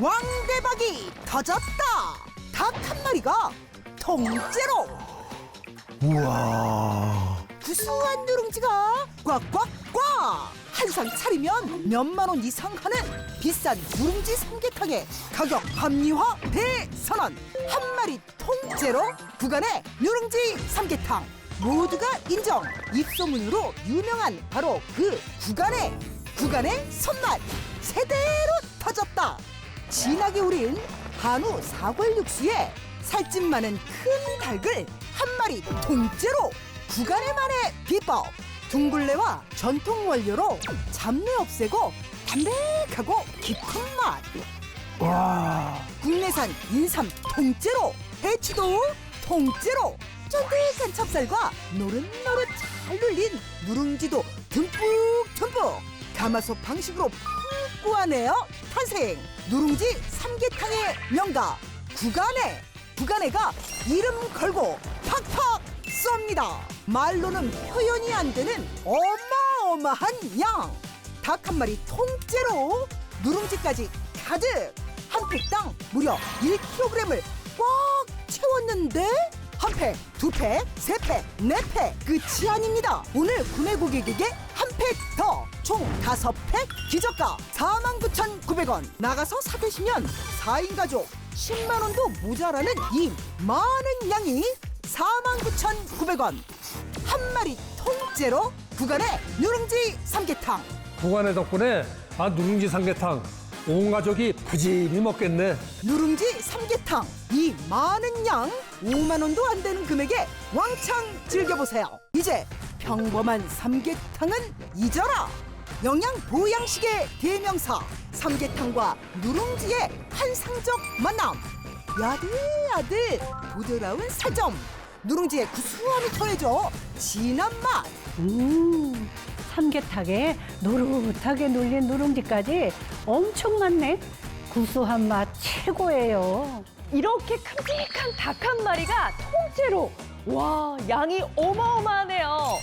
왕대박이 터졌다. 닭 한 마리가 통째로. 우와. 구수한 누룽지가 꽉꽉꽉. 한 상 차리면 몇만 원 이상 하는 비싼 누룽지 삼계탕의 가격 합리화 대선언. 한 마리 통째로 구간의 누룽지 삼계탕. 모두가 인정. 입소문으로 유명한 바로 그 구간의 구간의 손맛. 제대로 터졌다 진하게 우린 한우 사골 육수에 살집 많은 큰 닭을 한 마리 통째로 구간의만의 비법. 둥글레와 전통 원료로 잡내 없애고 담백하고 깊은 맛. 와. 국내산 인삼 통째로 배추도 통째로 쫀득한 찹쌀과 노릇노릇 잘 눌린 누룽지도 듬뿍듬뿍 가마솥 방식으로 푹 구워내어 탄생. 누룽지 삼계탕의 명가. 구간에 구간에가 이름 걸고 팍팍 쏩니다. 말로는 표현이 안 되는 어마어마한 양. 닭 한 마리 통째로 누룽지까지 가득. 한 팩당 무려 1kg을 꽉 채웠는데 한 팩, 두 팩, 세 팩, 네 팩. 끝이 아닙니다. 오늘 구매 고객에게 한 팩 더. 총 다섯 팩 기저가 49,900원. 나가서 사 드시면 4인 가족 10만 원도 모자라는 이 많은 양이 49,900원. 한 마리 통째로 구간의 누룽지 삼계탕. 구간의 덕분에 아 누룽지 삼계탕. 온 가족이 부지히 먹겠네. 누룽지 삼계탕. 이 많은 양 5만 원도 안 되는 금액에 왕창 즐겨보세요. 이제 평범한 삼계탕은 잊어라. 영양 보양식의 대명사 삼계탕과 누룽지의 환상적 만남. 야들야들 부드러운 살점 누룽지의 구수함이 더해져 진한 맛. 음, 삼계탕에 노릇하게 눌린 누룽지까지 엄청 많네. 구수한 맛 최고예요. 이렇게 큼직한 닭 한 마리가 통째로 와 양이 어마어마하네요.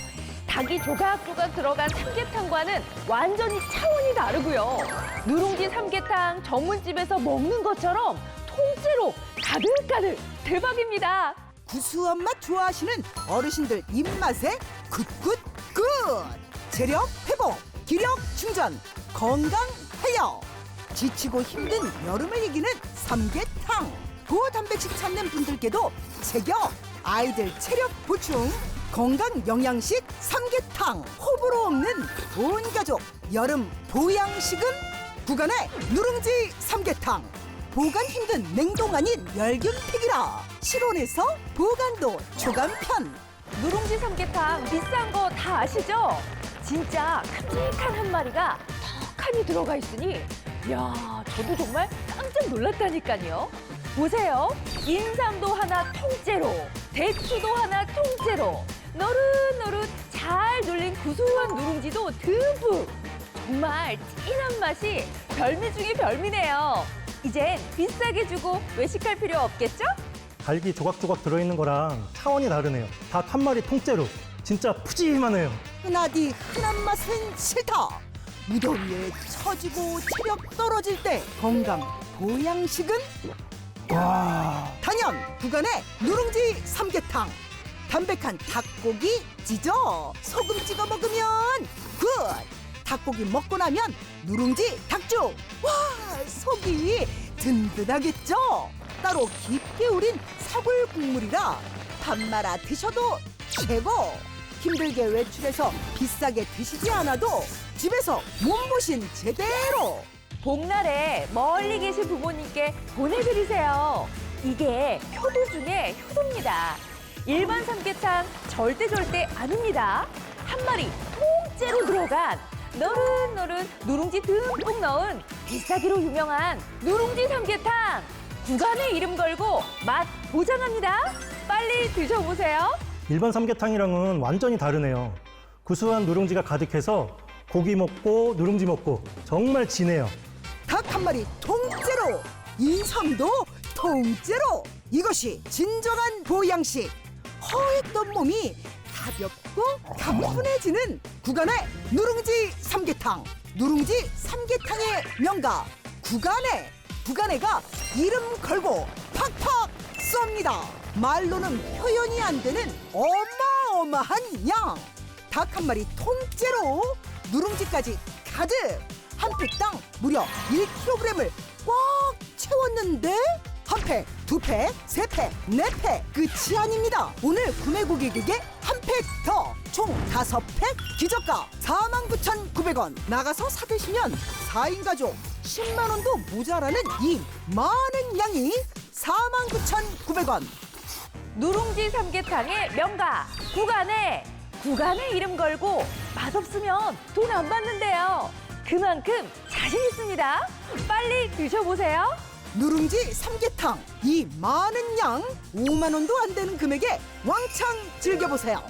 닭이 조각조각 들어간 삼계탕과는 완전히 차원이 다르고요. 누룽지 삼계탕 전문집에서 먹는 것처럼 통째로 가득가득 대박입니다. 구수한 맛 좋아하시는 어르신들 입맛에 굿굿굿 체력 회복 기력 충전 건강 활력 지치고 힘든 여름을 이기는 삼계탕 고단백식 찾는 분들께도 제격 아이들 체력 보충 건강 영양식 삼계탕 호불호 없는 온 가족 여름 보양식은 구간의 누룽지 삼계탕 보관 힘든 냉동 아닌 멸균팩이라 실온에서 보관도 초간편 누룽지 삼계탕 비싼 거 다 아시죠? 진짜 큼직한 한 마리가 턱하니 들어가 있으니 야 저도 정말 깜짝 놀랐다니까요. 보세요. 인삼도 하나 통째로, 대추도 하나 통째로, 노릇노릇 잘 눌린 구수한 누룽지도 듬뿍. 정말 진한 맛이 별미 중에 별미네요. 이젠 비싸게 주고 외식할 필요 없겠죠? 닭이 조각조각 들어있는 거랑 차원이 다르네요. 닭 한 마리 통째로 진짜 푸짐하네요. 흔하디 흔한 맛은 싫다 무더위에 처지고 체력 떨어질 때 건강 보양식은 와. 단연 구간의 누룽지 삼계탕 담백한 닭고기 찢어 소금 찍어 먹으면 굿. 닭고기 먹고 나면 누룽지 닭죽. 와 속이 든든하겠죠? 따로 깊게 우린 사골 국물이라 밥 말아 드셔도 최고. 힘들게 외출해서 비싸게 드시지 않아도 집에서 몸보신 제대로 복날에 멀리 계신 부모님께 보내드리세요. 이게 효도 중에 효도입니다. 일반 삼계탕 절대 절대 아닙니다. 한 마리 통째로 들어간 노릇노릇 누룽지 듬뿍 넣은 비싸기로 유명한 누룽지 삼계탕. 구간에 이름 걸고 맛 보장합니다. 빨리 드셔보세요. 일반 삼계탕이랑은 완전히 다르네요. 구수한 누룽지가 가득해서 고기 먹고 누룽지 먹고 정말 진해요. 닭한 마리 통째로 인삼도 통째로 이것이 진정한 보양식 허했던 몸이 가볍고 가뿐해지는 구간의 누룽지 삼계탕 누룽지 삼계탕의 명가 구간의 구간에가 이름 걸고 팍팍 쏩니다. 말로는 표현이 안 되는 어마어마한 양. 닭 한 마리 통째로 누룽지까지 가득 한 팩당 무려 1kg을 꽉 채웠는데 한 팩, 두 팩, 세 팩, 네 팩. 끝이 아닙니다. 오늘 구매 고객에게 한 팩 더. 총 다섯 팩 기저가 49,900원. 나가서 사드시면 4인 가족 10만 원도 모자라는 이 많은 양이 49,900원. 누룽지 삼계탕의 명가. 구간에 구간에 이름 걸고 맛없으면 돈 안 받는데요. 그만큼 자신 있습니다. 빨리 드셔보세요. 누룽지 삼계탕 이 많은 양 5만 원도 안 되는 금액에 왕창 즐겨보세요.